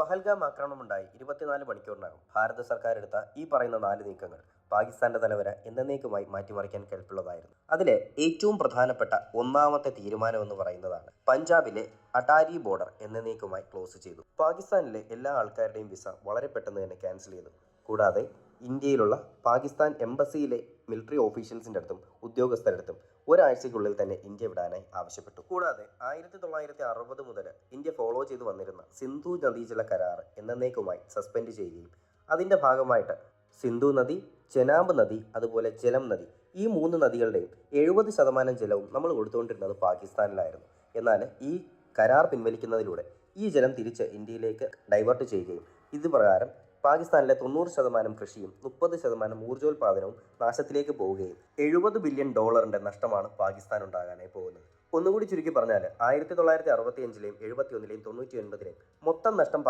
പഹൽഗാം ആക്രമണമുണ്ടായി. ഇരുപത്തിനാല് മണിക്കൂറിനകം ഭാരത സർക്കാർ എടുത്ത ഈ പറയുന്ന നാല് നീക്കങ്ങൾ പാകിസ്ഥാന്റെ തലവര എന്നേക്കുമായി മാറ്റിമറിക്കാൻ കഴിപ്പുള്ളതായിരുന്നു അതിലെ ഏറ്റവും പ്രധാനപ്പെട്ട ഒന്നാമത്തെ തീരുമാനം എന്ന് പറയുന്നതാണ് പഞ്ചാബിലെ അട്ടാരി ബോർഡർ എന്നേക്കുമായി ക്ലോസ് ചെയ്തു. പാകിസ്ഥാനിലെ എല്ലാ ആൾക്കാരുടെയും വിസ വളരെ പെട്ടെന്ന് തന്നെ ക്യാൻസൽ ചെയ്തു. കൂടാതെ ഇന്ത്യയിലുള്ള പാകിസ്ഥാൻ എംബസിയിലെ മിലിറ്ററി ഓഫീഷ്യൽസിന്റെ അടുത്തും ഉദ്യോഗസ്ഥരുടെ അടുത്തും ഒരാഴ്ചയ്ക്കുള്ളിൽ തന്നെ ഇന്ത്യ വിടാനായി ആവശ്യപ്പെട്ടു. കൂടാതെ ആയിരത്തി തൊള്ളായിരത്തി അറുപത് മുതൽ ഇന്ത്യ ഫോളോ ചെയ്തു വന്നിരുന്ന സിന്ധു നദീജല കരാർ എന്നേക്കുമായി സസ്പെൻഡ് ചെയ്യുകയും അതിന്റെ ഭാഗമായിട്ട് സിന്ധു നദി ചെനാബ് നദി അതുപോലെ ജലം നദി ഈ മൂന്ന് നദികളുടെയും എഴുപത് ശതമാനം ജലവും നമ്മൾ കൊടുത്തുകൊണ്ടിരുന്നത് പാകിസ്ഥാനിലായിരുന്നു. എന്നാൽ ഈ കരാർ പിൻവലിക്കുന്നതിലൂടെ ഈ ജലം തിരിച്ച് ഇന്ത്യയിലേക്ക് ഡൈവേർട്ട് ചെയ്യുകയും ഇത് പ്രകാരം പാകിസ്ഥാനിലെ തൊണ്ണൂറ് ശതമാനം കൃഷിയും മുപ്പത് ശതമാനം ഊർജോൽപാദനവും നാശത്തിലേക്ക് പോവുകയും എഴുപത് ബില്യൺ ഡോളറിന്റെ നഷ്ടമാണ് പാകിസ്ഥാൻ ഉണ്ടാകാനായി പോകുന്നത്. ഒന്നുകൂടി ചുരുക്കി പറഞ്ഞാൽ ആയിരത്തി തൊള്ളായിരത്തി അറുപത്തി അഞ്ചിലെയും എഴുപത്തി ഒന്നിലെയും തൊണ്ണൂറ്റി ഒൻപതിലെയും മൊത്തം നഷ്ടം